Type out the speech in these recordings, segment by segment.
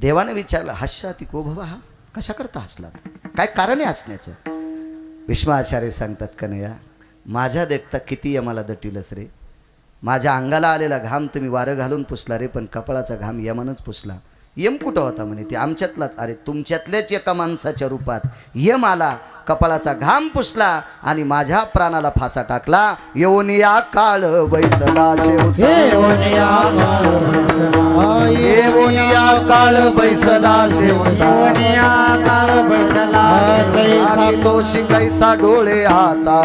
देवाने विचारलं हास्याती को भवा? हा कशा करता हसलात? काय कारण आहे हसण्याचं? विश्वाचार्य सांगतात कनया माझ्या देखता किती यमाला दटिलस रे? माझ्या अंगाला आलेला घाम तुम्ही वारं घालून पुसला रे पण कपाळाचा घाम यमानच पुसला. यम कुठं होता म्हणे ते? आमच्यातलाच. अरे तुमच्यातल्याच एका माणसाच्या रूपात यम आला. कपाळाचा घाम पुसला आणि माझ्या प्राणाला फासा टाकला. येऊन या काळ बैसला येऊन या काळ बैसला शेवसा आणि तो शिकायचा डोळे आता.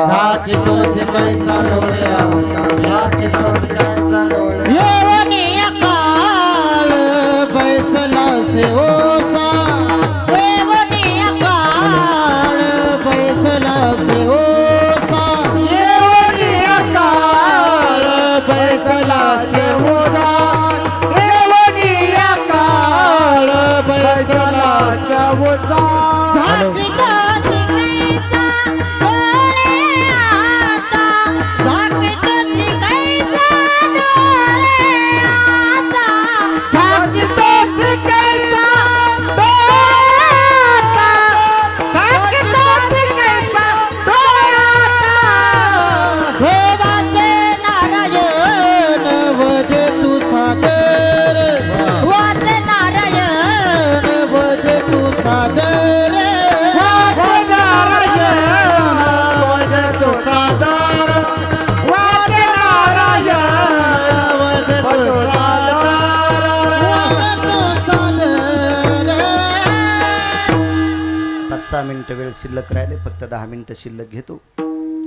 मिनटं वेळ शिल्लक राहिले फक्त दहा मिनटं शिल्लक घेतो.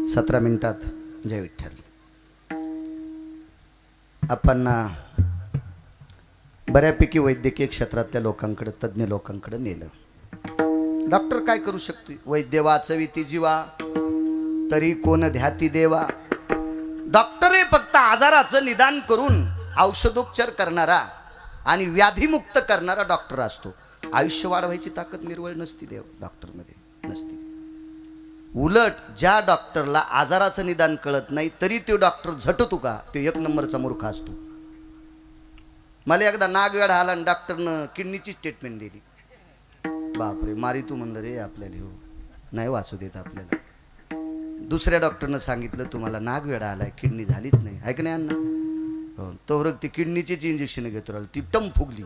सतरा मिनिटात जय विठ्ठल. आपण बऱ्यापैकी वैद्यकीय क्षेत्रातल्या लोकांकडे तज्ज्ञ लोकांकडे नेलं. डॉक्टर काय करू शकतो वैद्य वाचवी ती जीवा तरी कोण ध्याती देवा? डॉक्टर हे फक्त आजाराचं निदान करून औषधोपचार करणारा आणि व्याधीमुक्त करणारा डॉक्टर असतो. आयुष्य वाढवायची ताकद निर्वळ नसती देव डॉक्टरमध्ये नसती. उलट ज्या डॉक्टरला आजाराचं निदान कळत नाही तरी तो डॉक्टर झटतो का? तो एक नंबरचा मूर्ख असतो. मला एकदा नागवेड आला आणि डॉक्टरनं किडनीची ट्रीटमेंट दिली. बापरे मारी तू म्हणलं रे आपल्याला हो. नाही वाचू देत आपल्याला. दुसऱ्या डॉक्टरनं सांगितलं तुम्हाला नागवेडा आलाय किडनी झालीच नाही. आहे का नाही अण्णा? हो तोवर ती किडनीचीच इंजेक्शन घेतो राहिली. ती टम फुगली.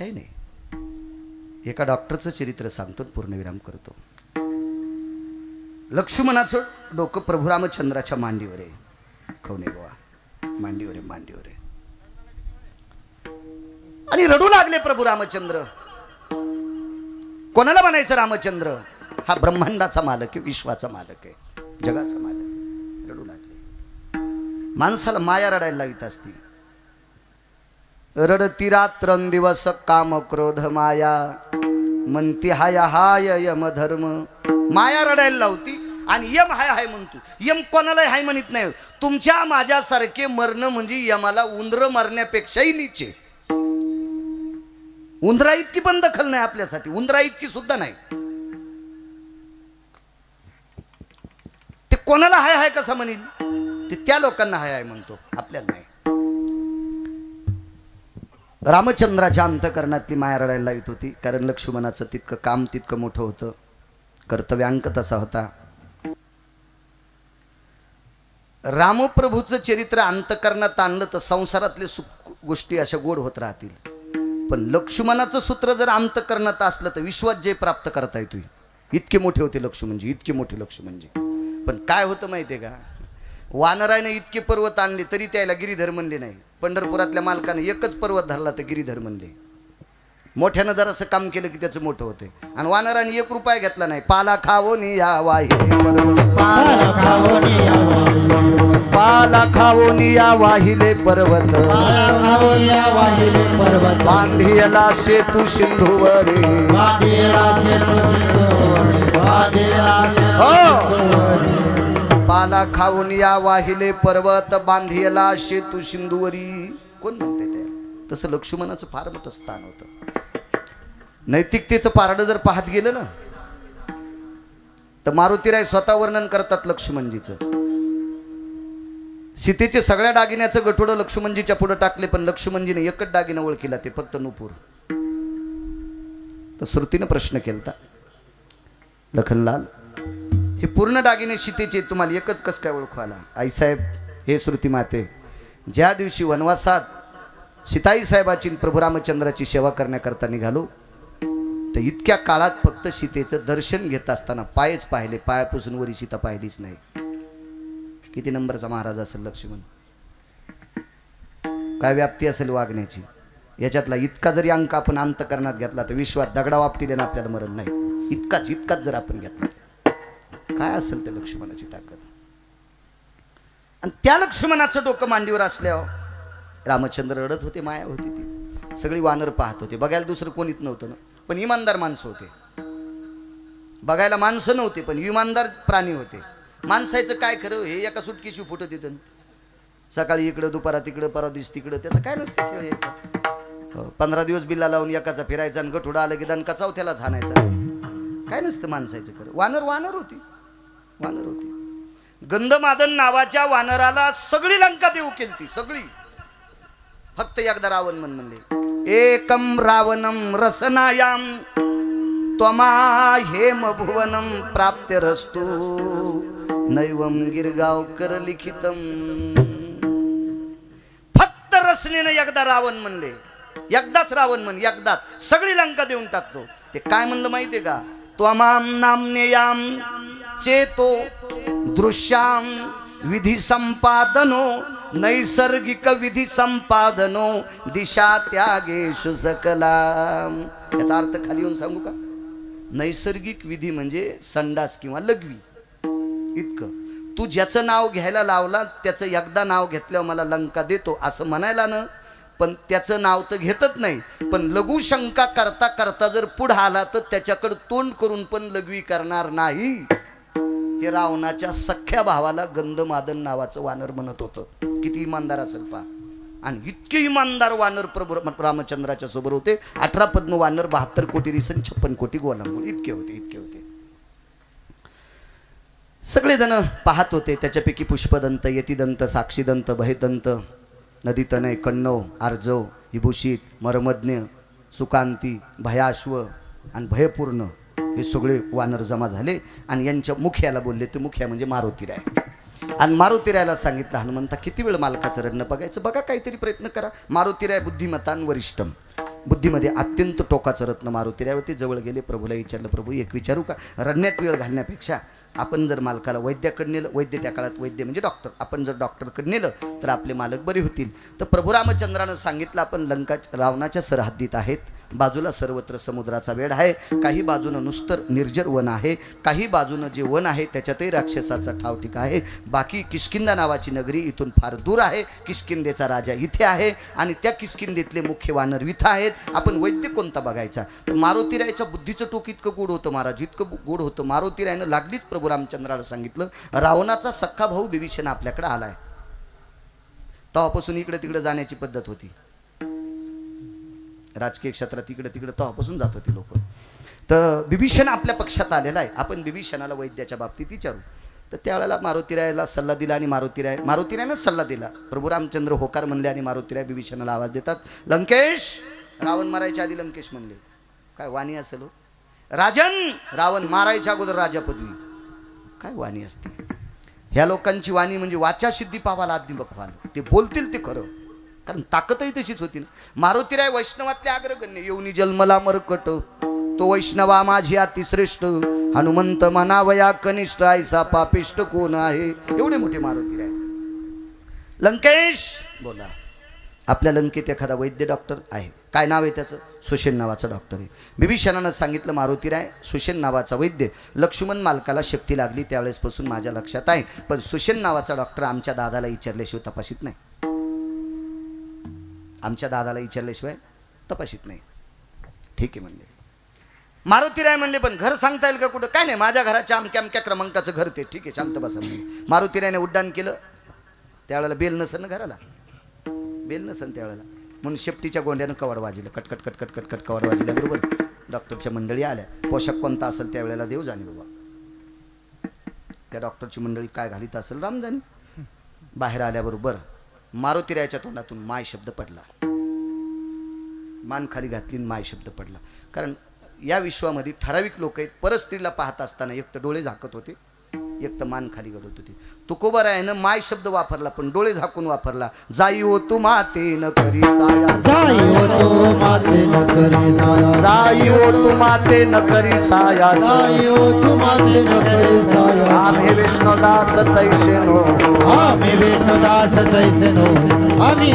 काही नाही. एका डॉक्टरचं चरित्र सांगतो पूर्णविराम करतो. लक्ष्मणाचं डोकं प्रभू रामचंद्राच्या मांडीवर आहे. खवणे बाबा मांडीवर आहे मांडीवर आहे. आणि रडू लागले प्रभू रामचंद्र. कोणाला म्हणायचं रामचंद्र? हा ब्रह्मांडाचा मालक आहे विश्वाचा मालक आहे जगाचा मालक रडू लागले. माणसाला माया रडायला लावित असती रडती रात्रं दिवस काम क्रोध माया. म्हणती हाय हाय यम धर्म. माया रडायला लावती आणि यम हाय हाय म्हणतो. यम कोणाला हाय म्हणत नाही. तुमच्या माझ्यासारखे मरणं म्हणजे यमाला उंदर मरण्यापेक्षाही नीचे उंदरा इतकी पण दखल नाही आपल्यासाठी. उंदरा इतकी सुद्धा नाही. ते कोणाला हाय हाय कसं म्हणेल? ते त्या लोकांना हाय हाय म्हणतो. आपल्याला नाही. रामचंद्राच्या अंतकरणातली माया रडायला लावित होती. कारण लक्ष्मणाचं तितकं काम तितकं मोठं होतं. कर्तव्यांक तसा होता. रामप्रभूचं चरित्र अंतकरणात आणलं तर संसारातले सुख गोष्टी अशा गोड होत राहतील. पण लक्ष्मणाचं सूत्र जर अंतकरणात असलं तर विश्वात जे प्राप्त करता येतो इतके मोठे होते लक्ष्मणजी इतके मोठे लक्ष्मणजी. पण काय होतं माहिती आहे का? वानरायनं इतके पर्वत आणले तरी त्याला गिरीधर म्हणले नाही. पंढरपुरातल्या मालकाने एकच पर्वत धरला तर गिरीधर म्हणले मोठ्यानं जरासं काम केलं की त्याचं मोठं होते आणि वानराने एक रुपया घेतला नाही. पाला खावो नि या वाहिले पर्वत. पाला खावो नि या वाहिले पर्वत. बांधियला सेतू सिंधुवरी हो. पाला खाऊन या वाहिले पर्वत बांधियला शेतू सिंधुवरी. कोण म्हणते त्या तसं लक्ष्मणाचं फार मोठं स्थान होतं. नैतिकतेचं पारडं जर पाहत गेलं ना तर मारुतीराय स्वतः वर्णन करतात लक्ष्मणजीचं. सीतेचे सगळ्या दागिन्याचं गठोडं लक्ष्मणजीच्या पुढे टाकले पण लक्ष्मणजीने एकच दागिना ओळखीला ते फक्त नुपूर. तर श्रुतीनं प्रश्न केलता. लखनलाल हे पूर्ण दागिने सीतेचे तुम्हाला एकच कस काय ओळखू आला? आईसाहेब हे श्रुती माते ज्या दिवशी वनवासात सीताई साहेबाची प्रभू रामचंद्राची सेवा करण्याकरता निघालो तर इतक्या काळात फक्त सीतेचं दर्शन घेत असताना पायच पाहिले पायापासून वरी सीता पाहिलीच नाही. किती नंबरचा महाराज असेल लक्ष्मण? काय व्याप्ती असेल वागण्याची? याच्यातला इतका जरी अंक आपण अंतकरणात घेतला तर विश्वात दगडा वापतीले देणं आपल्याला मरण नाही. इतकाच इतकाच जर आपण घेतला. काय असेल त्या लक्ष्मणाची ताकद? आणि त्या लक्ष्मणाचं डोकं मांडीवर असल्यावर रामचंद्र रडत होते माया होती ती. सगळी वानर पाहत होते. बघायला दुसरं कोणीच नव्हतं ना. पण इमानदार माणसं होते. बघायला माणसं नव्हते पण इमानदार प्राणी होते. माणसायचं काय खरं? हे एका सुटकीशी फुटत येतं सकाळी इकडं दुपारा तिकडं परवा तिकडं. त्याचं काय नसतं खेळ यायचा. हो, पंधरा दिवस बिल्ला लावून एकाचा फिरायचा आणि गठुडा आलं की दणका त्याला झाणायचा काय नसतं माणसायचं खरं? वानर वानर होती. वानर होते. गंधमादन नावाच्या वानराला सगळी लंका देऊ केलती सगळी. फक्त एकदा रावण म्हण म्हणले एकम रावणम रसनायाम त्वमा हेम भुवनम प्राप्त रस्तू नैवम गिरगावकर लिखितम. फक्त रसनेनं एकदा रावण म्हणले एकदाच रावण म्हण एकदाच सगळी लंका देऊन टाकतो. ते काय म्हणलं माहितीये का? त्वमाम नामनेयाम चेतो दृश्याम विधी संपादनो नैसर्गिक विधी संपादनो दिशा त्यागेशु सकला याचा अर्थ खाली येऊन सांगू का? नैसर्गिक विधी म्हणजे संडास किंवा लघवी. इतकं. तू ज्याचं नाव घ्यायला लावला त्याचं एकदा नाव घेतल्यावर मला लंका देतो असं म्हणायला ना. पण त्याचं नाव तर घेतच नाही. पण लघुशंका करता करता जर पुढं आला तर त्याच्याकडं तोंड करून पण लघवी करणार नाही. हे रावणाच्या सख्या भावाला गंधमादन नावाचं वानर म्हणत होतं. किती इमानदार असेल पा आणि इतके इमानदार वानर प्रभू रामचंद्राच्या सोबत होते. अठरा पद्म वानर बहात्तर कोटी रिसन छप्पन कोटी गोलाम इतके होते इतके होते. सगळेजण पाहत होते. त्याच्यापैकी पुष्पदंत यतिदंत साक्षीदंत भयदंत नदीतनय कण्णव आर्जव विभूषित मर्मज्ञ सुकांती भयाश्व आणि भयपूर्ण हे सगळे वानर जमा झाले आणि यांच्या मुख्याला बोलले ते मुख्या म्हणजे मारुतीराय आणि मारुतीरायला सांगितलं हनुमंता किती वेळ मालकाचं रडणं बघायचं? बघा काहीतरी प्रयत्न करा. मारुतीराय बुद्धिमतान वरिष्ठम बुद्धीमध्ये अत्यंत टोकाचं रत्न मारुतीराय होते. जवळ गेले प्रभूला विचारलं प्रभू एक विचारू का? रडण्यात वेळ घालण्यापेक्षा आपण जर मालकाला वैद्याकडे नेलं वैद्य त्या काळात वैद्य म्हणजे डॉक्टर आपण जर डॉक्टरकडे नेलं तर आपले मालक बरे होतील. तर प्रभू रामचंद्रानं सांगितलं आपण लंका रावणाच्या सरहद्दीत आहेत. बाजूला सर्वत्र समुद्राचा वेढ आहे. काही बाजूनं नुसतं निर्जर वन आहे. काही बाजूनं जे वन आहे त्याच्यातही राक्षसाचा ठावठिका आहे. बाकी किशकिंदा नावाची नगरी इथून फार दूर आहे. किशकिंदेचा राजा इथे आहे. आणि त्या किशकिंदेतले मुख्य वानर इथं आहेत. आपण वैद्य कोणता बघायचा? तर मारुतीरायच्या बुद्धीचं टोक इतकं गोड होतं महाराज. इतकं गोड होतं. मारुतीरायनं लागलीच प्रभू रामचंद्राला सांगितलं रावणाचा सख्खा भाऊ बिभीषण आपल्याकडे आलाय. तेव्हापासून इकडे तिकडे जाण्याची पद्धत होती. राजकीय क्षेत्रात इकडे तिकडे तेव्हापासून जात होती लोक. तर बिभीषण आपल्या पक्षात आलेला आहे. आपण बिभीषणाला वैद्याच्या बाबतीत विचारू. तर त्यावेळेला मारुतीरायला सल्ला दिला आणि मारुतीराय मारुतीरायनं सल्ला दिला. प्रभू रामचंद्र होकार म्हणले आणि मारुतीराय बिभीषणाला आवाज देतात लंकेश! रावण मारायच्या आधी लंकेश म्हणले. काय वाणी असेल हो? राजन! रावण मारायच्या अगोदर राजा पदवी काय वाणी असते? ह्या लोकांची वाणी म्हणजे वाचा सिद्धी पावाला आधी बघवाल ते बोलतील ते खरं. कारण ताकदही तशीच होती ना. मारुतीराय वैष्णवातले अग्रगण्य येऊनी जन्मला मरकट. तो वैष्णवा माझी अतिश्रेष्ठ. हनुमंत मनावया कनिष्ठ आयसा पापिष्ट कोण आहे? एवढे मोठे मारुतीराय. लंकेश बोला. आपल्या लंकेत एखादा वैद्य डॉक्टर आहे. काय नाव आहे त्याचं? सुशेन नावाचा डॉक्टर आहे. बिभीषणानं सांगितलं मारुतीराय सुशेन नावाचा वैद्य. लक्ष्मण मालकाला शक्ती लागली त्यावेळेसपासून माझ्या लक्षात आहे. पण सुशेन नावाचा डॉक्टर आमच्या दादाला विचारल्याशिवाय तपासित नाही. आमच्या दादाला विचारल्याशिवाय तपासित नाही. ठीक आहे म्हणले. मारुतीराय म्हणले पण घर सांगता येईल का कुठं? काय नाही माझ्या घराच्या अमक्या अमक्या क्रमांकाचं घर ते. ठीक आहे शांत बसा म्हणले. मारुतीरायने उड्डाण केलं. त्यावेळेला बेल नसन ना घराला? बेल नसन त्यावेळेला. म्हणून शेपटीच्या गोंड्यानं कवड वाजलं कटकट कटकट कटकट कवड वाजल्या बरोबर? डॉक्टरच्या मंडळी आल्या. पोशाख कोणता असेल त्यावेळेला देव जाणे बाबा. त्या डॉक्टरची मंडळी काय घालीत असेल रामजानी? बाहेर आल्याबरोबर मारुतीरायाच्या तोंडातून माय शब्द पडला. मान खाली घातली आणि माय शब्द पडला. कारण या विश्वामध्ये ठराविक लोक आहेत. परस्त्रीला पाहत असताना एक तर डोळे झाकत होते. एक तर मान खाली घालत होते. तुकोबरायानं माय शब्द वापरला पण डोळे झाकून वापरला. जाई हो तू माते न करी साया. जाई हो तो माते न करी साया. जाई हो तू माते न करी साया. जाई हो तू माते न करी साया. आम्ही विष्णुदास तैसे नो. आम्ही विष्णुदास तैसे नो. आम्ही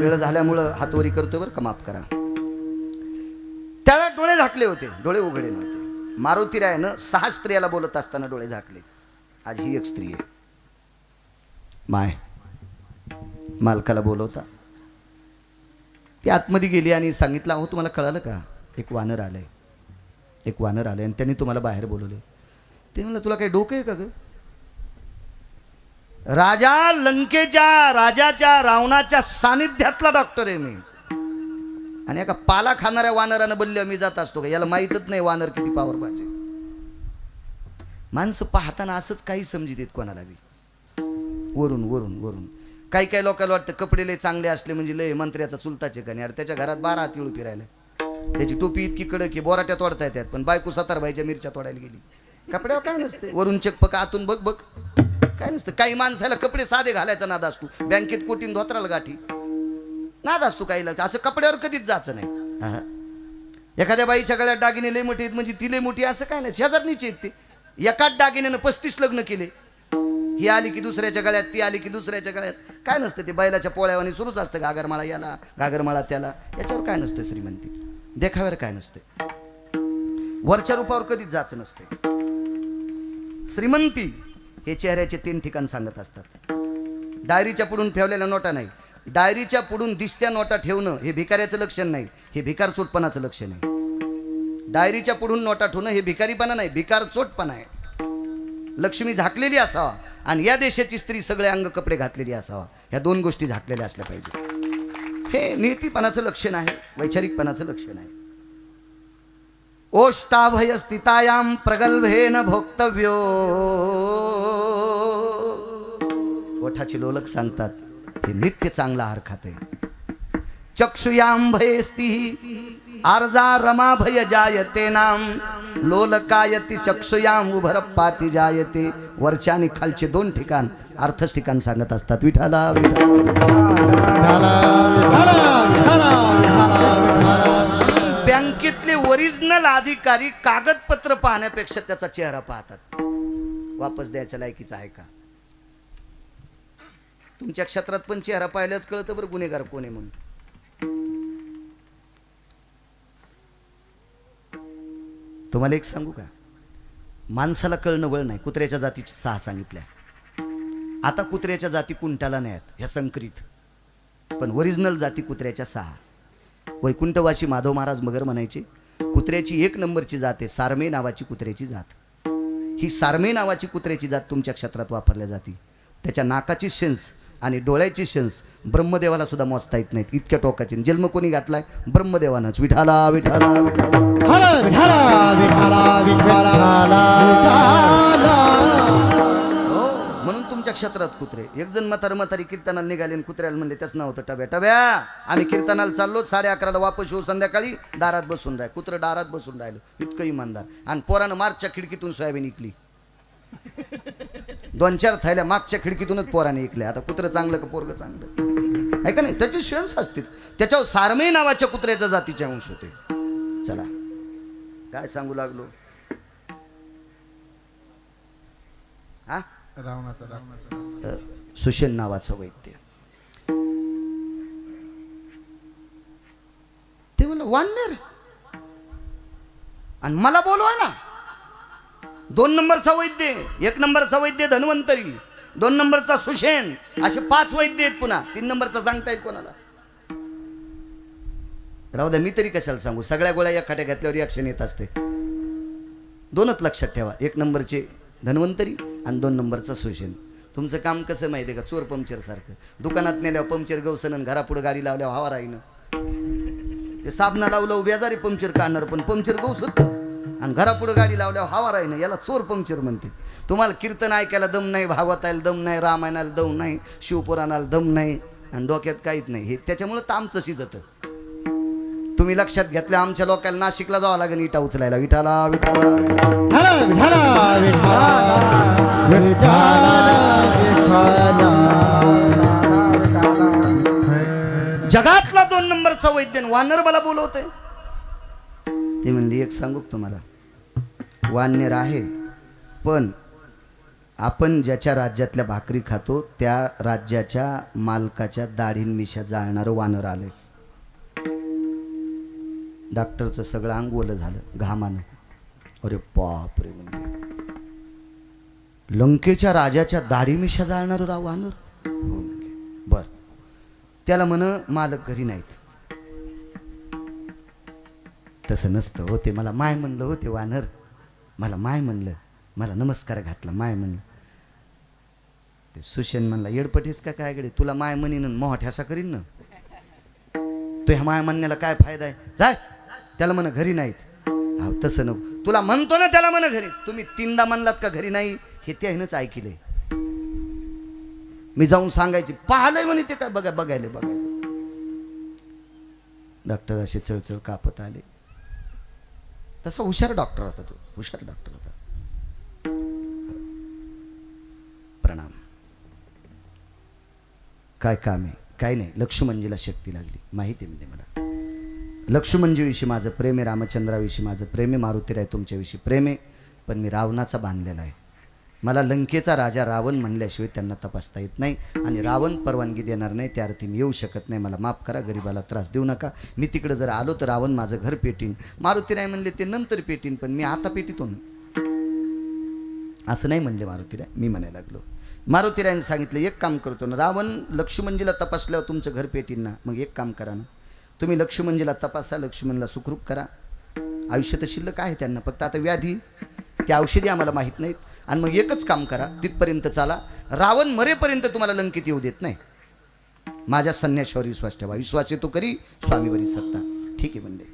वेळ झाल्यामुळं हातवरी करतोय बरं का माफ करा. त्याला डोळे झाकले होते. डोळे उघडे नव्हते. मारुतीरायानं सहा स्त्रियाला बोलत असताना डोळे झाकले. आज ही एक स्त्री आहे. माय मालकाला बोलवता. ती आतमध्ये गेली आणि सांगितलं अहो तुम्हाला कळालं का? एक वानर आलंय. एक वानर आलंय आणि त्यांनी तुम्हाला बाहेर बोलवले. ते म्हणलं तुला काही डोकं आहे का ग? राजा लंकेच्या राजाच्या रावणाच्या सानिध्यातला डॉक्टर आहे मी. आणि एका पाला खाणाऱ्या वानरानं बोलले मी जात असतो का? याला माहीतच नाही वानर किती पावर पाहिजे माणसं पाहताना असंच काही समजी देत कोणाला बी. वरून वरून वरून. काही काही लोकांना वाटतं कपडे लय चांगले असले म्हणजे लय मंत्र्याचा चुलताचे का अरे त्याच्या घरात बारा तिळू फिरायला त्याची टोपी इतकी कडक की बोराट्या तोडता येतात पण बायको सतारबाईच्या मिरच्या तोडायला गेली. कपड्यावर काय नसते. वरून चकपक आतून बघ बघ. काय नसतं. काही माणसाला कपडे साधे घालायचा नाद असतो. बँकेत कोटीन धोत्राला गाठी. नाद असतो लक्ष असं कपड्यावर कधीच जायचं नाही. एखाद्या बाईच्या गळ्यात दागिने लय मोठी म्हणजे ती लय मोठी असं काय नाही. शेजारणीचे आहेत ते. एकाच दागिन्यानं पस्तीस लग्न केले. ही आली की दुसऱ्याच्या गळ्यात ती आली की दुसऱ्याच्या गळ्यात. काय नसतं ते बैलाच्या पोळ्यावानी सुरूच असतं घागरमाळा याला घागरमाळा त्याला. याच्यावर काय नसतं श्रीमंती. देखाव्यावर काय नसते. वरच्या रूपावर कधीच जायचं नसते. श्रीमंती हे चेहऱ्याचे तीन ठिकाण सांगत असतात. डायरीच्या पुढून ठेवलेल्या नोटा नाही. डायरीच्या पुढून दिसत्या नोटा ठेवणं हे भिकाऱ्याचं लक्षण नाही हे भिकार चोटपणाचं लक्षण आहे. डायरीच्या पुढून नोटा ठेवणं हे भिकारीपणा नाही भिकार चोटपणा आहे. लक्ष्मी झाकलेली असावा आणि या देशाची स्त्री सगळे अंग कपडे घातलेली असावा ह्या दोन गोष्टी झाकलेल्या असल्या पाहिजे हे नीतीपणाचं लक्षण आहे वैचारिकपणाचं लक्षण आहे. ओष्टाभय स्थितायाम प्रगल्भेन भोक्तव्यो. ओठाची लोलक सांगतात हे नित्य चांगला आहार खाते चक्षुयांभयस्ती आर्जा रमा भय जायते नाम. लोलकायती चक्षुयाम उभरप्पाती जायते. वरच्या आणि खालचे दोन ठिकाण अर्थच ठिकाण सांगत असतात. विठाला विठाला. बँकेतले ओरिजिनल अधिकारी कागदपत्र पाहण्यापेक्षा त्याचा चेहरा पाहतात. वापस द्यायच्या लायकीचा आहे का? तुमच्या क्षेत्रात पण चेहरा पाहिल्याच कळतं बरं गुन्हेगार कोण आहे म्हणून. तुम्हाला एक सांगू का? माणसाला कळणं वळ नाही कुत्र्याच्या जातीची सहा सांगितल्या. आता कुत्र्याच्या जाती कुंटाला नाही आहेत ह्या संकरित. पण ओरिजिनल जाती कुत्र्याच्या सहा. वैकुंठवाशी माधव महाराज मगर म्हणायचे कुत्र्याची एक नंबरची जात आहे सारमे नावाची कुत्र्याची जात. ही सारमे नावाची कुत्र्याची जात तुमच्या क्षेत्रात वापरल्या जाते. त्याच्या नाकाची सेन्स आणि डोळ्याची सेन्स ब्रह्मदेवाला सुद्धा मोजता येत नाहीत. इतक्या टोकाची. जन्म कोणी घातलाय? ब्रह्मदेवानंच. विठाला विठाला विठाला हो म्हणून तुमच्या क्षेत्रात कुत्रे. एक जण म्हातार म्हातारी कीर्तनाला निघाले कुत्र्याला म्हणले त्याच नाव होतं टब्या. टब्या आम्ही कीर्तनाला चाललो. साडे अकराला वापस येऊ संध्याकाळी. दारात बसून राह कुत्रं दारात बसून राहिलो. इतकं इमानदार. आणि पोरानं मार्चच्या खिडकीतून सोयाबीन इकली. दोन चार थैल्या मागच्या खिडकीतूनच पोराने इकल्या आता कुत्रं चांगलं का पोरग चांगलं? आहे का नाही? त्याचे शेन्स असतील त्याच्यावर सारमे नावाच्या कुत्र्याच्या जातीचे अंश होते. चला. काय सांगू लागलो? हा सुशेन नावाचं वैद्य. ते म्हणलं वानर. आणि मला बोलवा ना दोन नंबरचा वैद्य एक नंबरचा वैद्य धन्वंतरी दोन नंबरचा सुशेन असे पाच वैद्य आहेत पुन्हा. तीन नंबरचा सांगता येईल कोणाला? राहू द्या मी तरी कशाला सांगू? सगळ्या गोळ्या या खाट्या घातल्यावर रिॲक्शन येत असते. दोनच लक्षात ठेवा. एक नंबरचे धन्वंतरी आणि दोन नंबरचा सुशेन तुमचं काम कसं माहिती आहे का? चोर पंक्चर सारखं. दुकानात नेल्यावर पंक्चर गवसनन घरापुढे गाडी लावल्यावर हवा राहिनं ते साबणा लावलं बेजारी पंक्चर काढणार पण पंक्चर गवसत नाही. आणि घरापुढं गाडी लावल्यावर हवा राही ना याला चोर पंक्चर म्हणते तुम्हाला कीर्तन ऐकायला दम नाही भागवतायला दम नाही रामायणाला दम नाही शिवपुराणाला दम नाही आणि डोक्यात काहीच नाही. हे त्याच्यामुळं तामचं शिजतं. तुम्ही लक्षात घेतलं आमच्या लोकांना नाशिकला जावं लागेल इटा उचलायला. विठाला विठाला जगातला दोन नंबरचा वैद्य वानर मला बोलवतोय. ते म्हणली एक सांगू तुम्हाला? वानर आहे पण आपण ज्याच्या राज्यातल्या भाकरी खातो त्या राज्याच्या मालकाच्या दाढीन मिशा जाळणारं वानर आलंय. डॉक्टरचं सगळं अंग ओलं झालं घामानं. अरे बाप रे म्हणजे. लंकेच्या राजाच्या दाढी मिशा जाळणारं राव वानर? हो म्हणजे. बर. त्याला म्हण मालक घरी नाहीत. तसं नसतं हो ते मला माय म्हणलं हो ते वानर. मला माय म्हणलं मला नमस्कार घातला माय म्हणलं. ते सुशेन म्हणला येडपटीस का काय गडे? तुला माय म्हणीन आणि ठ्यासा करीन ना? तू ह्या माय म्हणण्याला काय फायदा आहे? जाय त्याला म्हण घरी नाहीत. हा तसं नको. तुला म्हणतो ना त्याला म्हण घरी. तुम्ही तीनदा म्हणलात का घरी नाही हे त्यानेच ऐकलंय. मी जाऊन सांगायची पाहिलंय म्हणे ते काय? बघा बघायला बघायला. डॉक्टर असे चळचळ कापत आले. तसा हुशार डॉक्टर होता तो. हुशार डॉक्टर होता. प्रणाम. काय काम आहे? काय नाही. लक्ष्मणजीला शक्ती लागली. माहिती म्हणजे मला. लक्ष्मणजीविषयी माझं प्रेम आहे रामचंद्राविषयी माझं प्रेम आहे मारुतीराय तुमच्याविषयी प्रेम आहे पण मी रावणाचा बांधलेला आहे. मला लंकेचा राजा रावण म्हणल्याशिवाय त्यांना तपासता येत नाही आणि रावण परवानगी देणार नाही त्या अर्थी मी येऊ शकत नाही. मला माफ करा गरिबाला त्रास देऊ नका. मी तिकडं जर आलो तर रावण माझं घर पेटीन. मारुतीराय म्हणले ते नंतर पेटीन पण मी आता पेटीतो ना असं नाही म्हणले मारुतीराय मी म्हणायला लागलो. मारुतीरायने सांगितलं एक काम करतो ना रावण लक्ष्मणजीला तपासल्यावर तुमचं घर पेटीन ना. मग एक काम करा ना. तुम्ही लक्ष्मणजीला तपासा लक्ष्मणला सुखरूप करा. आयुष्य तर शिल्लक आहे त्यांना. फक्त आता व्याधी त्या औषधी आम्हाला माहीत नाहीत. आणि मग एकच काम करा तिथपर्यंत चाला. रावण मरेपर्यंत तुम्हाला लंकेत येऊ देत नाही. माझ्या संन्याशावर विश्वास ठेवा. विश्वास येतो करी स्वामीवरी सत्ता. ठीक आहे म्हणले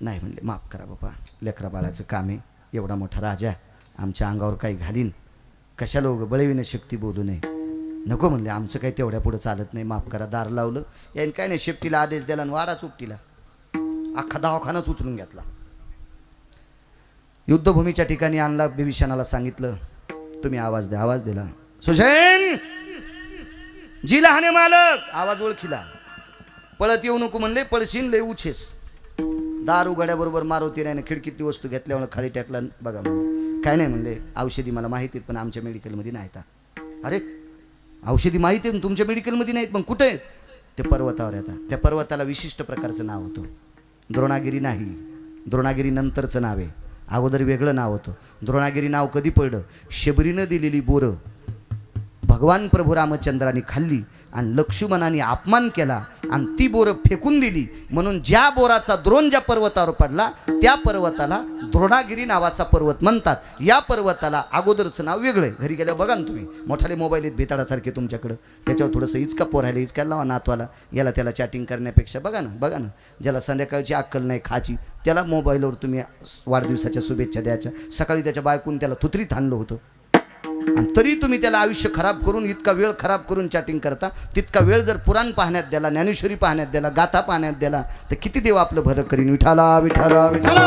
नाही म्हणले माफ करा बाबा. लेकरा बाळाचं काम आहे. एवढा मोठा राजा आमच्या अंगावर काही घालीन. कशाला उगं बळविनं शक्ती बोलू नये? नको म्हणले आमचं काही तेवढ्या पुढं चालत नाही. माफ करा दार लावलं. याने काय नाही शेपटीला आदेश दिला आणि वाडाच उपटीला अख्खा दवाखानाच उचलून घेतला. युद्धभूमीच्या ठिकाणी आणला बिभीषणाला सांगितलं तुम्ही आवाज द्या आवाज दिला. सुशेन जी लहाने मालक. आवाज ओळखीला. पळत येऊ नको म्हणले पळशीन लय उछेस. दार उघड्याबरोबर खिडकीत खिडकीतली वस्तू घेतल्यामुळे खाली टाकला बघा काय नाही म्हणले औषधी मला माहिती आहेत पण आमच्या मेडिकलमध्ये नाहीत अरे औषधी माहिती आहे तुमच्या मेडिकलमध्ये नाहीत पण कुठे आहेत? ते पर्वतावर येतात त्या पर्वताला विशिष्ट प्रकारचं नाव होतं. द्रोणागिरी नाही. द्रोणागिरी नंतरचं नाव आहे. अगोदर वेगळं नाव होतं. द्रोणागिरी नाव कधी पडलं? शबरीनं दिलेली बोरं. भगवान प्रभू रामचंद्राने खाल्ली आणि लक्ष्मणाने अपमान केला आणि ती बोरं फेकून दिली. म्हणून ज्या बोराचा द्रोण ज्या पर्वतावर पडला त्या पर्वताला द्रोणागिरी नावाचा पर्वत म्हणतात. या पर्वताला अगोदरचं नाव वेगळं आहे. घरी गेल्यावर बघा ना तुम्ही. मोठाले मोबाईल आहेत बेताडासारखे तुमच्याकडं. त्याच्यावर थोडंसं इचका पोरायला इचका लावा नातवाला. याला त्याला चॅटिंग करण्यापेक्षा बघा ना बघा ना. ज्याला संध्याकाळची अक्कल नाही खाची त्याला मोबाईलवर तुम्ही वाढदिवसाच्या शुभेच्छा द्यायच्या. सकाळी त्याच्या बायकून त्याला थुत्रीत आणलं होतं. आणि तरी तुम्ही त्याला आयुष्य खराब करून इतका वेळ खराब करून चॅटिंग करता तितका वेळ जर पुराण पाहण्यात द्याला ज्ञानेश्वरी पाहण्यात द्याला गाथा पाहण्यात द्याला तर किती देव आपलं भरं करीन? विठाला विठाला विठाला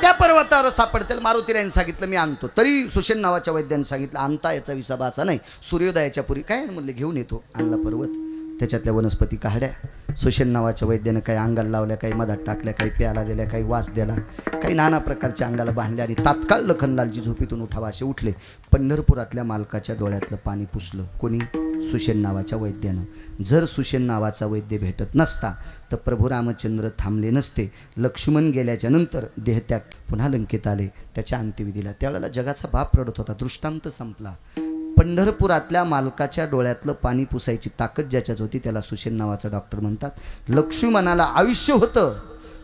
त्या पर्वतावर सापडतील. मारुतीरायने सांगितलं मी आणतो. तरी सुशेन नावाच्या वैद्याने सांगितलं आणता याचा विसाबा असा नाही. सूर्योदयाच्या पूर्वी काय म्हणले? घेऊन येतो आणला पर्वत. त्याच्यातल्या वनस्पती काढ्या सुशेन नावाच्या वैद्यानं काही अंगाला लावल्या काही मधात टाकल्या काही प्याला दिल्या काही वास दिला काही नाना प्रकारच्या अंगाला बांधल्या आणि तात्काळ लखनलालजी झोपीतून उठावा असे उठले. पंढरपुरातल्या मालकाच्या डोळ्यातलं पाणी पुसलं. कोणी? सुशेन नावाच्या वैद्यानं. जर सुशेन नावाचा वैद्य भेटत नसता तर प्रभू रामचंद्र थांबले नसते. लक्ष्मण गेल्याच्यानंतर देहत्याग पुन्हा लंकेत आले. त्याच्या अंत्यविधीला त्यावेळेला जगाचा बाप रडत होता. दृष्टांत संपला. पंढरपुरातल्या मालकाच्या डोळ्यातलं पाणी पुसायची ताकद ज्याच्यात होती त्याला सुशेन नावाचा डॉक्टर म्हणतात. लक्ष्मणाला आयुष्य होतं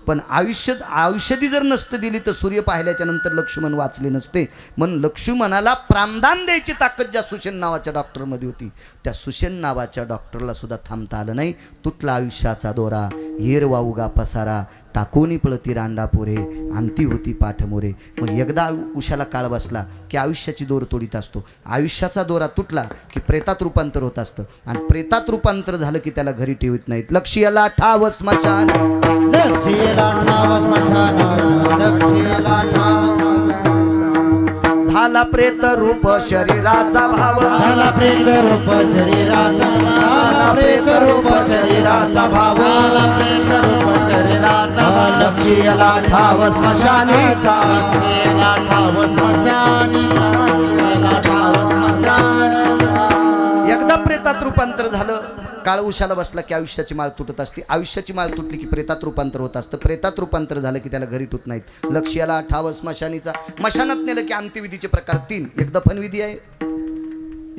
पण आयुष्य औषधी जर नसतं दिली तर सूर्य पाहिल्याच्या नंतर लक्ष्मण वाचले नसते. म्हणून लक्ष्मणाला प्राणदान द्यायची ताकद ज्या सुशेन नावाच्या डॉक्टरमध्ये होती. त्या सुशेन नावाच्या डॉक्टरला सुद्धा थांबता आलं नाही. तुटला आयुष्याचा दोरा येर वाऊगा पसारा टाकोनी पळती रांडापोरे अंती होती पाठमोरे. मग एकदा उशाला काळ बसला की आयुष्याची दोर तोडीत असतो. आयुष्याचा दोरा तुटला की प्रेतात रूपांतर होत असतं. आणि प्रेतात रूपांतर झालं की त्याला घरी ठेवत नाहीत. लक्ष्याला ठाव स्मशान. लक्ष्मीला झाला प्रेत रूप शरीराचा भाव. झाला प्रेत रूप शरीराचा झाला प्रेत रूप शरीराचा भाव. झाला प्रेत रूप शरीराचा ठाव स्मशानेचा लक्ष्मीला ठाव स्मशानी. लक्ष्मीला ठाव स्मशानी. एकदा प्रेतात रूपांतर झालं. काळ उशाला बसला की आयुष्याची माळ तुटत असते. आयुष्याची माळ तुटली की प्रेतात रूपांतर होत असतं. प्रेतात रूपांतर झालं की त्याला घरी तुट नाहीत. लक्ष्याला ठाव स्मशानीचा मशानात नेलं की अंत्यविधीचे प्रकार तीन. एक दफन विधी आहे.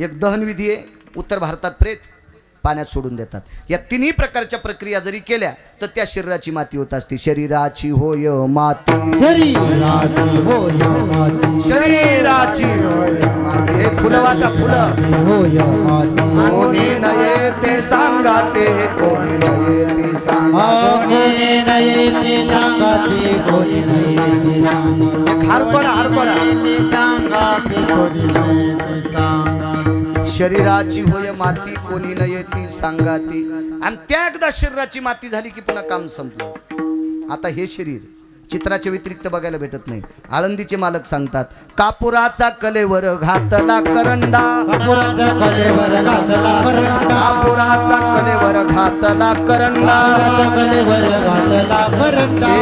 एक दहन विधी आहे. उत्तर भारतात प्रेत. पाण्यात सोडून देतात. या तिन्ही प्रकारच्या प्रक्रिया जरी केल्या तर त्या शरीराची माती होत असते. शरीराची होय माती. शरीराची होय माती. शरीराची होय माती. हे फुलं वाटा फुलं. होय माती कोणी नये ते सांगा ते कोणी नये ते सांगा कोणी नाही ते सांगाते कोणी नाही ते सांगाते. हारपडा हारपडा. कोणी ते सांगाते. शरीराची होय माती कोणी न ती सांगा ती आणि त्या एकदा शरीराची माती झाली की पुन्हा काम संपलं. आता हे शरीर चित्राच्या व्यतिरिक्त बघायला भेटत नाही. आळंदीचे मालक सांगतात कापुराचा कलेवर घातला करंडा. कापुराच्या कलेवर घातला करंडा. कापुराचा कलेवर घातला करंडा. कलेवर घातला करंडा.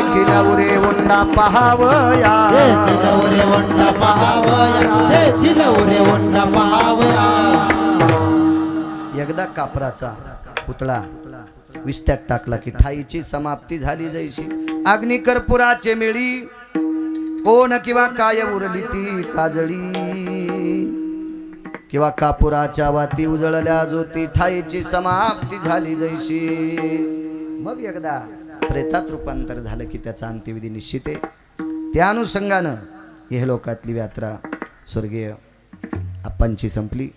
उंडा पहावया. वंडा पहावया. वंडा पहावया. एकदा कापराचा पुतळा विस्त्यात टाकला की ठाईची समाप्ती झाली जायची अग्निकर्पुराचे मिळी कोण किंवा काय उरली ती काजळी. किंवा कापुराच्या वाती उजळल्या ज्योती ठाईची समाप्ती झाली जैशी. मग एकदा प्रेतात रूपांतर झालं की त्याचा अंत्यविधी निश्चित आहे. त्या अनुषंगानं हे लोकातली यात्रा स्वर्गीय आप्पांची संपली.